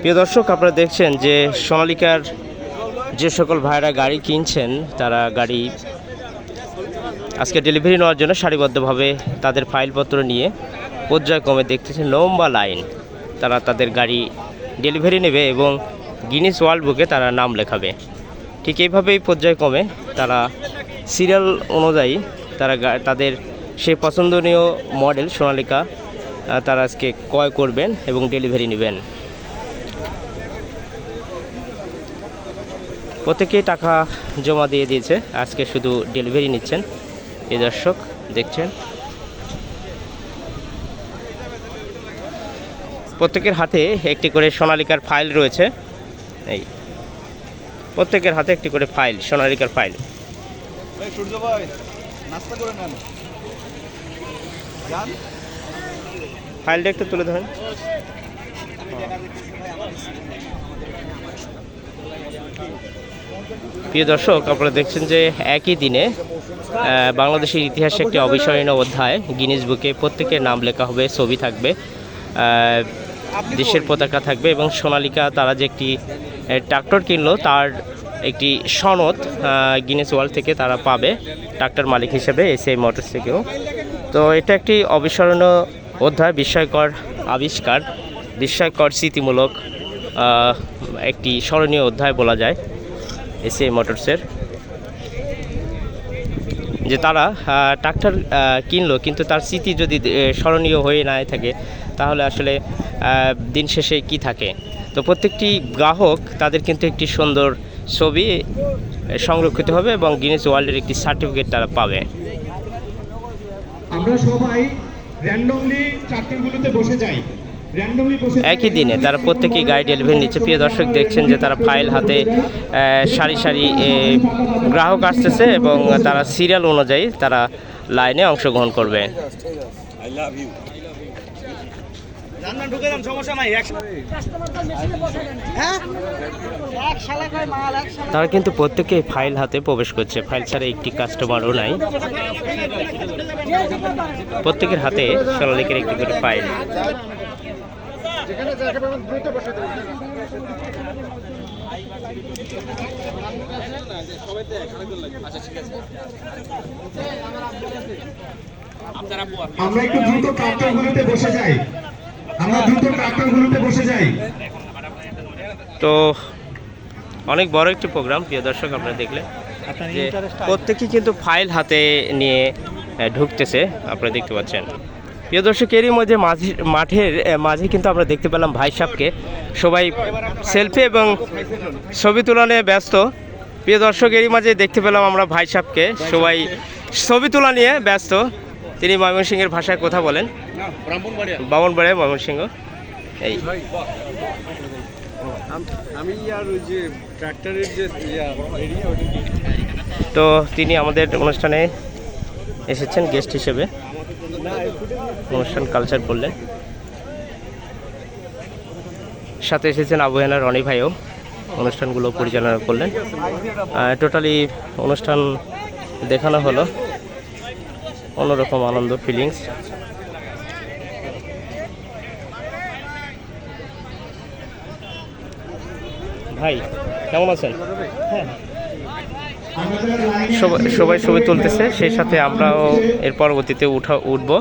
প্রিয় দর্শক, আপনারা দেখছেন যে সোনালিকার যে সকল ভাইরা গাড়ি কিনছেন, তারা গাড়ি আজকে ডেলিভারি নেওয়ার জন্য সারিবদ্ধভাবে তাদের ফাইলপত্র নিয়ে পর্যায়ক্রমে দেখতেছেন লম্বা লাইন। তারা তাদের গাড়ি ডেলিভারি নেবে এবং গিনিস ওয়ার্ল্ড বুকে তারা নাম লেখাবে। ঠিক এইভাবেই পর্যায়ক্রমে তারা সিরিয়াল অনুযায়ী তারা তাদের সেই পছন্দনীয় মডেল সোনালিকা তারা আজকে ক্রয় করবেন এবং ডেলিভারি নেবেন। প্রত্যেকেই টাকা জমা দিয়ে দিয়েছে। আজকে শুধু ডেলিভারি নিচ্ছেন। এই দর্শক দেখছেন? প্রত্যেকের হাতে একটি করে সোনালিকার ফাইল রয়েছে। এই প্রত্যেকের হাতে একটি করে ফাইল সোনালিকার ফাইল সূর্য ভাই নাস্তা করে নেন। ফাইলটা একটু তুলে ধরেন। প্রিয় দর্শক, আপনারা দেখছেন যে একই দিনে বাংলাদেশের ইতিহাসে একটি অবিস্মরণীয় অধ্যায় গিনিস বুকে প্রত্যেকের নাম লেখা হবে, ছবি থাকবে দেশের পতাকা থাকবে এবং সোনালিকা তারা যে একটি ট্রাক্টর কিনলো, তার একটি সনদ গিনেস ওয়ার্ল্ড থেকে তারা পাবে ট্রাক্টর মালিক হিসেবে এসিআই মোটরস থেকেও। তো এটা একটি অবিস্মরণীয় অধ্যায়, বিস্ময়কর আবিষ্কার, বিস্ময়কর স্মৃতিমূলক একটি স্মরণীয় অধ্যায় বলা যায় এসিআই মোটরসের, যে তারা ট্রাক্টর কিনলো, কিন্তু তার স্মৃতি যদি স্মরণীয় হয়ে না থাকে, তাহলে আসলে দিন শেষে কি থাকে? তো প্রত্যেকটি গ্রাহক তাদের কিন্তু একটি সুন্দর ছবি সংরক্ষিত হবে এবং গিনেস ওয়ার্ল্ডের একটি সার্টিফিকেট তারা পাবে। আমরা সবাই র্যান্ডমলি চারটেগুলোতে বসে যাই। একই দিনে তারা প্রত্যেকেই গাড়ি ডেলিভারি নিচ্ছে। প্রিয় দর্শক দেখছেন যে তারা ফাইল হাতে সারি সারি গ্রাহক আসতেছে এবং তারা সিরিয়াল অনুযায়ী তারা লাইনে অংশগ্রহণ করবে। হ্যাঁ? এক শালা কয় মাল এক শালা তারা কিন্তু প্রত্যেকেই ফাইল হাতে প্রবেশ করছে। ফাইল ছাড়া একটি কাস্টমারও নাই। প্রত্যেকের হাতে সোনালিকের একটি করে ফাইল যেখানে জায়গা পাবেন দ্রুত বসে যান আমরা একটু দ্রুত কাউন্টারগুলোতে বসে যাই। আমরা দ্রুত কাউন্টারগুলোতে বসে যাই। তো অনেক বড় একটি প্রোগ্রাম প্রিয় দর্শক আপনারা দেখলে যে প্রত্যেকেই কিন্তু ফাইল হাতে নিয়ে ঢুকতেছে আপনারা দেখতে পাচ্ছেন। প্রিয় দর্শক এরই মধ্যে মাঝে মাঠের মাঝে কিন্তু আমরা দেখতে পেলাম ভাই সাহেবকে। সবাই সেলফি এবং ছবি তুলনে ব্যস্ত। প্রিয় দর্শক এরই মাঝে দেখতে পেলাম আমরা ভাই সাহেবকে। সবাই ছবি তোলা নিয়ে ব্যস্ত। তিনি ময়মনসিংহের ভাষায় কথা বলেন। বামনবাড়িয়া ময়মনসিংহ। এই। আমি আর ওই যে ট্রাক্টরের যে তো তিনি আমাদের অনুষ্ঠানে এসেছেন গেস্ট হিসেবে। অনুষ্ঠান কালচার বললেন। সাথে এসেছেন আবহানা রনি ভাইও। অনুষ্ঠানগুলো পরিচালনা করলেন। টোটালি অনুষ্ঠান দেখানো হলো। অন্যরকম আনন্দ ফিলিংস ভাই, কেমন আছেন? লাইনে সবাই সবাই ছবি তুলতেছে সেই সাথে আমরাও এর পরবর্তীতে উঠা উঠবো।